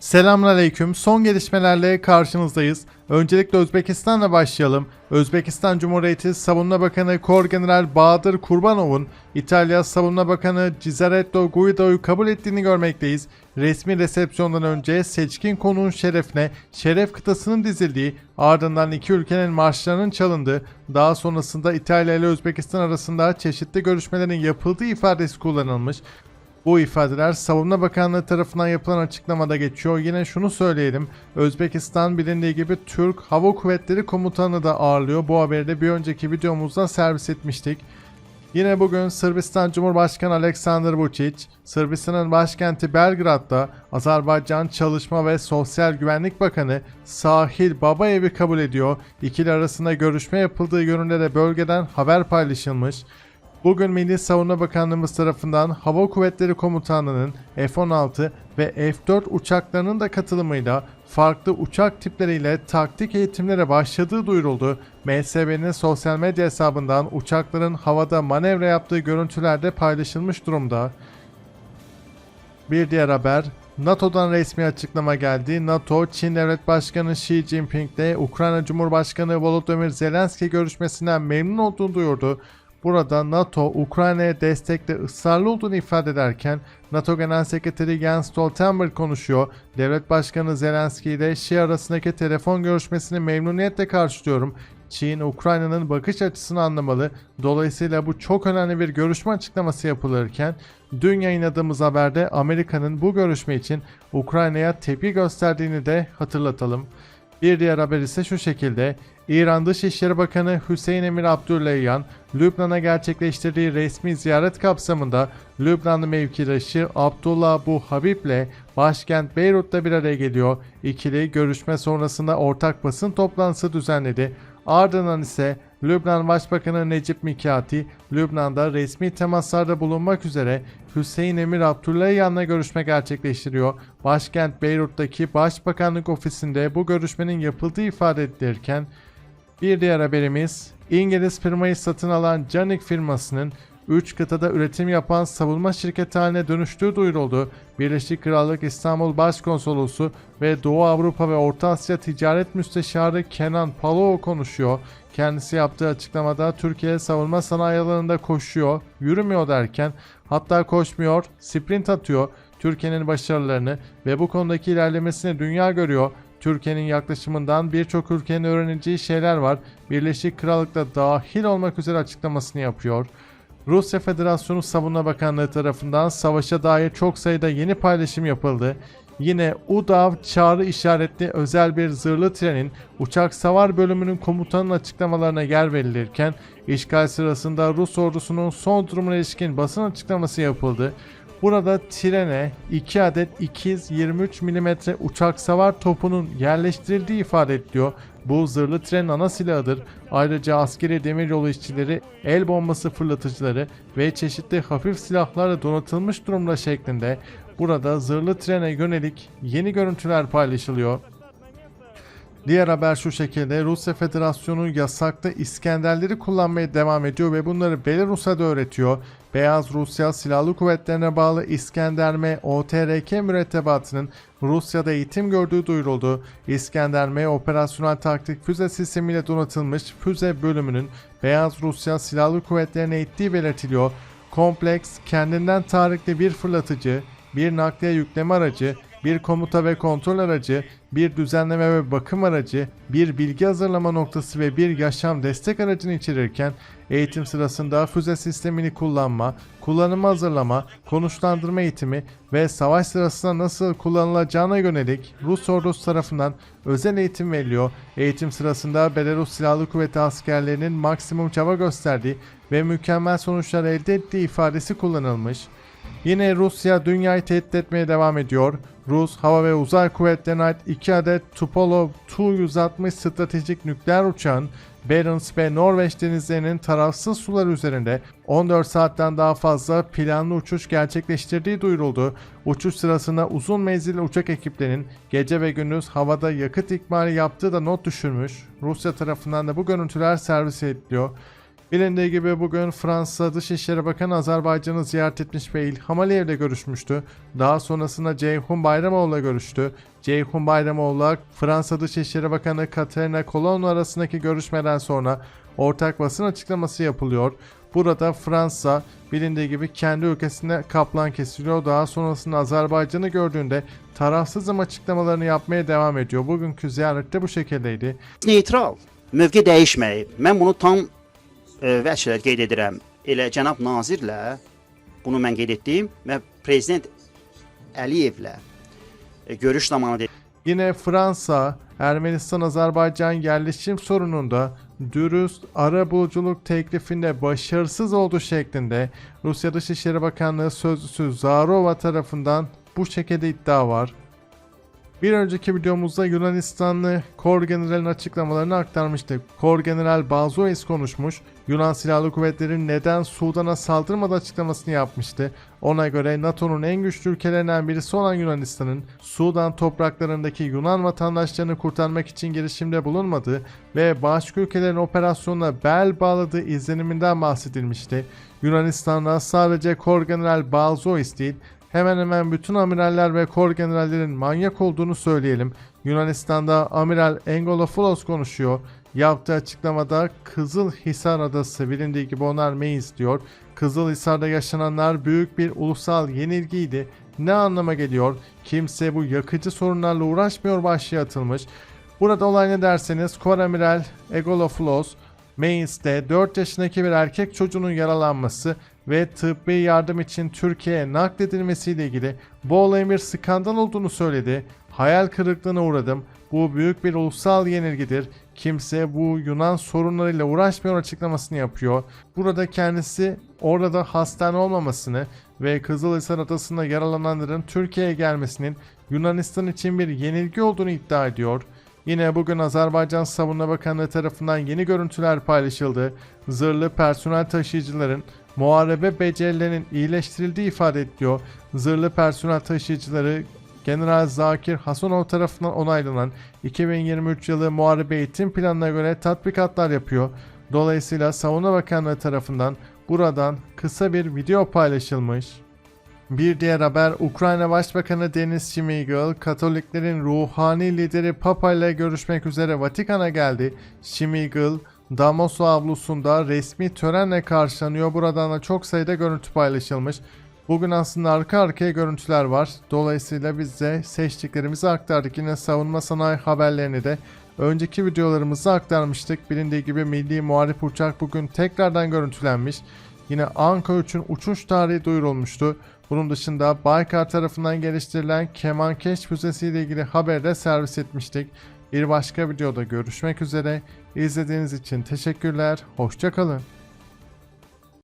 Selamünaleyküm. Son gelişmelerle karşınızdayız. Öncelikle Özbekistan'la başlayalım. Özbekistan Cumhuriyeti Savunma Bakanı Korgeneral Bahadır Kurbanov'un İtalya Savunma Bakanı Cizaretto Guido'yu kabul ettiğini görmekteyiz. Resmi resepsiyondan önce seçkin konuğun şerefine şeref kıtasının dizildiği, ardından iki ülkenin marşlarının çalındığı, daha sonrasında İtalya ile Özbekistan arasında çeşitli görüşmelerin yapıldığı ifadesi kullanılmış. Bu ifadeler Savunma Bakanlığı tarafından yapılan açıklamada geçiyor. Yine şunu söyleyelim. Özbekistan bilindiği gibi Türk Hava Kuvvetleri Komutanı da ağırlıyor. Bu haberi de bir önceki videomuzda servis etmiştik. Yine bugün Sırbistan Cumhurbaşkanı Aleksandar Vučić, Sırbistan'ın başkenti Belgrad'da Azerbaycan Çalışma ve Sosyal Güvenlik Bakanı Sahil Babayev'i kabul ediyor. İkili arasında görüşme yapıldığı yönünde de bölgeden haber paylaşılmış. Bugün Milli Savunma Bakanlığımız tarafından Hava Kuvvetleri Komutanlığı'nın F-16 ve F-4 uçaklarının da katılımıyla farklı uçak tipleriyle taktik eğitimlere başladığı duyuruldu. MSB'nin sosyal medya hesabından uçakların havada manevra yaptığı görüntüler de paylaşılmış durumda. Bir diğer haber NATO'dan resmi açıklama geldi. NATO, Çin Devlet Başkanı Xi Jinping ile Ukrayna Cumhurbaşkanı Volodymyr Zelenski görüşmesinden memnun olduğunu duyurdu. Burada NATO, Ukrayna'ya destekte ısrarlı olduğunu ifade ederken NATO Genel Sekreteri Jens Stoltenberg konuşuyor. Devlet Başkanı Zelenski ile Xi arasındaki telefon görüşmesini memnuniyetle karşılıyorum. Çin, Ukrayna'nın bakış açısını anlamalı. Dolayısıyla bu çok önemli bir görüşme açıklaması yapılırken dün yayınladığımız haberde Amerika'nın bu görüşme için Ukrayna'ya tepki gösterdiğini de hatırlatalım. Bir diğer haber ise şu şekilde. İran Dışişleri Bakanı Hüseyin Emir Abdullahian, Lübnan'a gerçekleştirdiği resmi ziyaret kapsamında Lübnanlı mevkidaşı Abdullah Bu Habib ile başkent Beyrut'ta bir araya geliyor. İkili görüşme sonrasında ortak basın toplantısı düzenledi. Ardından ise Lübnan Başbakanı Necip Mikati, Lübnan'da resmi temaslarda bulunmak üzere Hüseyin Emir Abdullahian'la görüşme gerçekleştiriyor. Başkent Beyrut'taki Başbakanlık ofisinde bu görüşmenin yapıldığı ifade edilirken bir diğer haberimiz İngiliz firmayı satın alan Canik firmasının 3 kıtada üretim yapan savunma şirketi haline dönüştüğü duyuruldu. Birleşik Krallık İstanbul Başkonsolosu ve Doğu Avrupa ve Orta Asya Ticaret Müsteşarı Kenan Palao konuşuyor. Kendisi yaptığı açıklamada Türkiye savunma sanayi alanında koşuyor, yürümüyor derken hatta koşmuyor, sprint atıyor. Türkiye'nin başarılarını ve bu konudaki ilerlemesini dünya görüyor. Türkiye'nin yaklaşımından birçok ülkenin öğreneceği şeyler var. Birleşik Krallık'ta dahil olmak üzere açıklamasını yapıyor. Rusya Federasyonu Savunma Bakanlığı tarafından savaşa dair çok sayıda yeni paylaşım yapıldı. Yine UDAV çağrı işaretli özel bir zırhlı trenin uçak savar bölümünün komutanının açıklamalarına yer verilirken işgal sırasında Rus ordusunun son durumuna ilişkin basın açıklaması yapıldı. Burada trene 2 adet ikiz 23 mm uçak savar topunun yerleştirildiği ifade ediliyor. Bu zırhlı trenin ana silahıdır. Ayrıca askeri demiryolu işçileri, el bombası fırlatıcıları ve çeşitli hafif silahlarla donatılmış durumda şeklinde burada zırhlı trene yönelik yeni görüntüler paylaşılıyor. Diğer haber şu şekilde Rusya Federasyonu yasaklı İskenderleri kullanmaya devam ediyor ve bunları Belarus'a da öğretiyor. Beyaz Rusya Silahlı Kuvvetlerine bağlı İskender M OTRK mürettebatının Rusya'da eğitim gördüğü duyuruldu. İskender M operasyonel taktik füze sistemiyle donatılmış füze bölümünün Beyaz Rusya Silahlı Kuvvetlerine eğittiği belirtiliyor. Kompleks kendinden tarihli bir fırlatıcı, bir nakliye yükleme aracı, bir komuta ve kontrol aracı, bir düzenleme ve bakım aracı, bir bilgi hazırlama noktası ve bir yaşam destek aracını içerirken eğitim sırasında füze sistemini kullanma, kullanımı hazırlama, konuşlandırma eğitimi ve savaş sırasında nasıl kullanılacağına yönelik Rus ordusu tarafından özel eğitim veriliyor. Eğitim sırasında Belarus Silahlı Kuvveti askerlerinin maksimum çaba gösterdiği ve mükemmel sonuçlar elde ettiği ifadesi kullanılmış. Yine Rusya dünyayı tehdit etmeye devam ediyor. Rus hava ve uzay kuvvetlerine ait 2 adet Tupolev Tu-160 stratejik nükleer uçağın Barents ve Norveç denizlerinin tarafsız sular üzerinde 14 saatten daha fazla planlı uçuş gerçekleştirdiği duyuruldu. Uçuş sırasında uzun menzilli uçak ekiplerinin gece ve gündüz havada yakıt ikmali yaptığı da not düşürmüş. Rusya tarafından da bu görüntüler servis ediliyor. Bilindiği gibi bugün Fransa Dışişleri Bakanı Azerbaycan'ı ziyaret etmiş ve İlham Aliyev'le görüşmüştü. Daha sonrasında Ceyhun Bayramoğlu'la görüştü. Ceyhun Bayramoğlu, Fransa Dışişleri Bakanı Katerina Colonna arasındaki görüşmeden sonra ortak basın açıklaması yapılıyor. Burada Fransa bilindiği gibi kendi ülkesinde kaplan kesiliyor. Daha sonrasında Azerbaycan'ı gördüğünde tarafsızım açıklamalarını yapmaya devam ediyor. Bugünkü ziyarette bu şekildeydi. neytral, mövqe dəyişməyib. Mən bunu tam e, vəçlə qeyd edirəm. Elə cənab nazirlə bunu mən qeyd etdim və prezident Əliyevlə e, görüş zamanı dedim. Yine Fransa, Ermenistan-Azerbaycan yerleşim sorununda dürüst ara buluculuk teklifinde başarısız olduğu şeklinde Rusya Dışişleri Bakanlığı Sözcüsü Zarova tarafından bu şekilde iddia var. Bir önceki videomuzda Yunanistanlı Kor General'in açıklamalarını aktarmıştık. Kor General Bazois konuşmuş, Yunan Silahlı Kuvvetleri neden Sudan'a saldırmadı açıklamasını yapmıştı. Ona göre NATO'nun en güçlü ülkelerinden birisi olan Yunanistan'ın Sudan topraklarındaki Yunan vatandaşlarını kurtarmak için girişimde bulunmadığı ve başka ülkelerin operasyonuna bel bağladığı izleniminden bahsedilmişti. Yunanistan'da sadece Kor General Bazois değil, hemen hemen bütün amiraller ve kor generallerin manyak olduğunu söyleyelim. Yunanistan'da Amiral Engolopoulos konuşuyor. Yaptığı açıklamada Kızılhisar Adası bilindiği gibi onarmayız diyor. Kızılhisar'da yaşananlar büyük bir ulusal yenilgiydi. Ne anlama geliyor? Kimse bu yakıcı sorunlarla uğraşmıyor başlığı atılmış. Burada olay ne derseniz Kor Amiral Egolopoulos Mainz'de 4 yaşındaki bir erkek çocuğunun yaralanması ve tıbbi yardım için Türkiye'ye nakledilmesiyle ilgili bu olayın bir skandal olduğunu söyledi. Hayal kırıklığına uğradım. Bu büyük bir ulusal yenilgidir. Kimse bu Yunan sorunlarıyla uğraşmıyor açıklamasını yapıyor. Burada kendisi orada hastane olmamasını ve Kızılhisar Adası'nda yaralananların Türkiye'ye gelmesinin Yunanistan için bir yenilgi olduğunu iddia ediyor. Yine bugün Azerbaycan Savunma Bakanlığı tarafından yeni görüntüler paylaşıldı. Zırhlı personel taşıyıcıların muharebe becerilerinin iyileştirildiği ifade ediliyor. Zırhlı personel taşıyıcıları General Zakir Hasanov tarafından onaylanan 2023 yılı muharebe eğitim planına göre tatbikatlar yapıyor. Dolayısıyla Savunma Bakanlığı tarafından buradan kısa bir video paylaşılmış. Bir diğer haber Ukrayna Başbakanı Denis Şmigel, Katoliklerin ruhani lideri Papa ile görüşmek üzere Vatikan'a geldi. Şmigel, Damos avlusunda resmi törenle karşılanıyor. Buradan da çok sayıda görüntü paylaşılmış. Bugün aslında arka arkaya görüntüler var. Dolayısıyla biz de seçtiklerimizi aktardık. Yine savunma sanayi haberlerini de önceki videolarımızda aktarmıştık. Bilindiği gibi Milli Muharip Uçak bugün tekrardan görüntülenmiş. Yine Anka 3'ün uçuş tarihi duyurulmuştu. Bunun dışında Baykar tarafından geliştirilen Kemankeş füzesiyle ilgili haberi de servis etmiştik. Bir başka videoda görüşmek üzere. İzlediğiniz için teşekkürler. Hoşçakalın.